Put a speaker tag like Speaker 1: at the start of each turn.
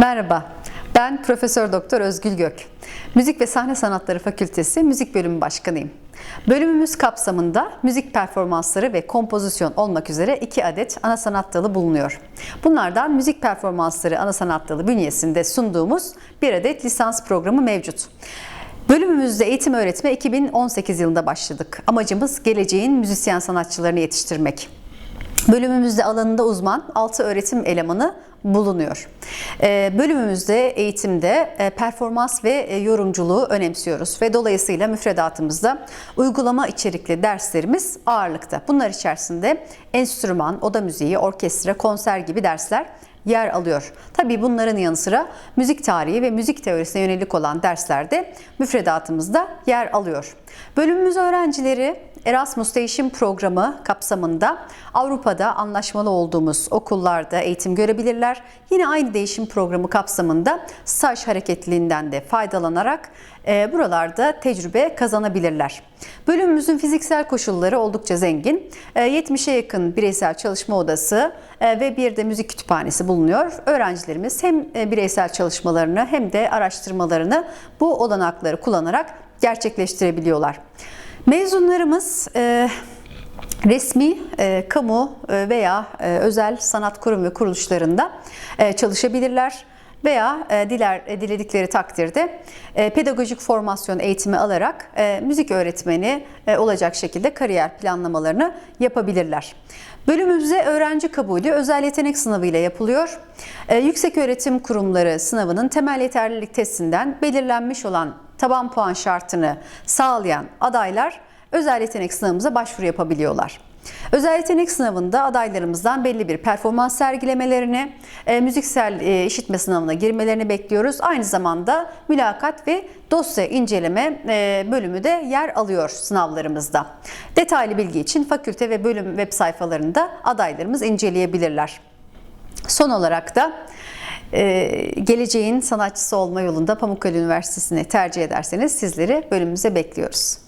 Speaker 1: Merhaba, ben Profesör Doktor Özgül Gök. Müzik ve Sahne Sanatları Fakültesi Müzik Bölümü Başkanıyım. Bölümümüz kapsamında müzik performansları ve kompozisyon olmak üzere iki adet ana sanat dalı bulunuyor. Bunlardan müzik performansları ana sanat dalı bünyesinde sunduğumuz bir adet lisans programı mevcut. Bölümümüzde eğitim öğretme 2018 yılında başladık. Amacımız geleceğin müzisyen sanatçılarını yetiştirmek. Bölümümüzde alanında uzman 6 öğretim elemanı bulunuyor. Ee, Bölümümüzde eğitimde e, performans ve e, yorumculuğu önemsiyoruz ve dolayısıyla müfredatımızda uygulama içerikli derslerimiz ağırlıkta. Bunlar içerisinde enstrüman, oda müziği, orkestra, konser gibi dersler yer alıyor. Tabii bunların yanı sıra müzik tarihi ve müzik teorisine yönelik olan derslerde de müfredatımızda yer alıyor. Bölümümüz öğrencileri Erasmus Değişim Programı kapsamında Avrupa'da anlaşmalı olduğumuz okullarda eğitim görebilirler. Yine aynı değişim programı kapsamında staj hareketliliğinden de faydalanarak e, buralarda tecrübe kazanabilirler. Bölümümüzün fiziksel koşulları oldukça zengin. E, 70'e yakın bireysel çalışma odası e, ve bir de müzik kütüphanesi bulunuyor. Öğrencilerimiz hem e, bireysel çalışmalarını hem de araştırmalarını bu olanakları kullanarak gerçekleştirebiliyorlar. Mezunlarımız e, resmi, e, kamu e, veya e, özel sanat kurum ve kuruluşlarında e, çalışabilirler veya e, diler e, diledikleri takdirde e, pedagojik formasyon eğitimi alarak e, müzik öğretmeni e, olacak şekilde kariyer planlamalarını yapabilirler. Bölümümüzde öğrenci kabulü özel yetenek sınavı ile yapılıyor. E, Yüksek öğretim kurumları sınavının temel yeterlilik testinden belirlenmiş olan taban puan şartını sağlayan adaylar özel yetenek sınavımıza başvuru yapabiliyorlar. Özel yetenek sınavında adaylarımızdan belli bir performans sergilemelerini, e, müziksel e, işitme sınavına girmelerini bekliyoruz. Aynı zamanda mülakat ve dosya inceleme e, bölümü de yer alıyor sınavlarımızda. Detaylı bilgi için fakülte ve bölüm web sayfalarında adaylarımız inceleyebilirler. Son olarak da geleceğin sanatçısı olma yolunda Pamukkale Üniversitesi'ni tercih ederseniz sizleri bölümümüze bekliyoruz.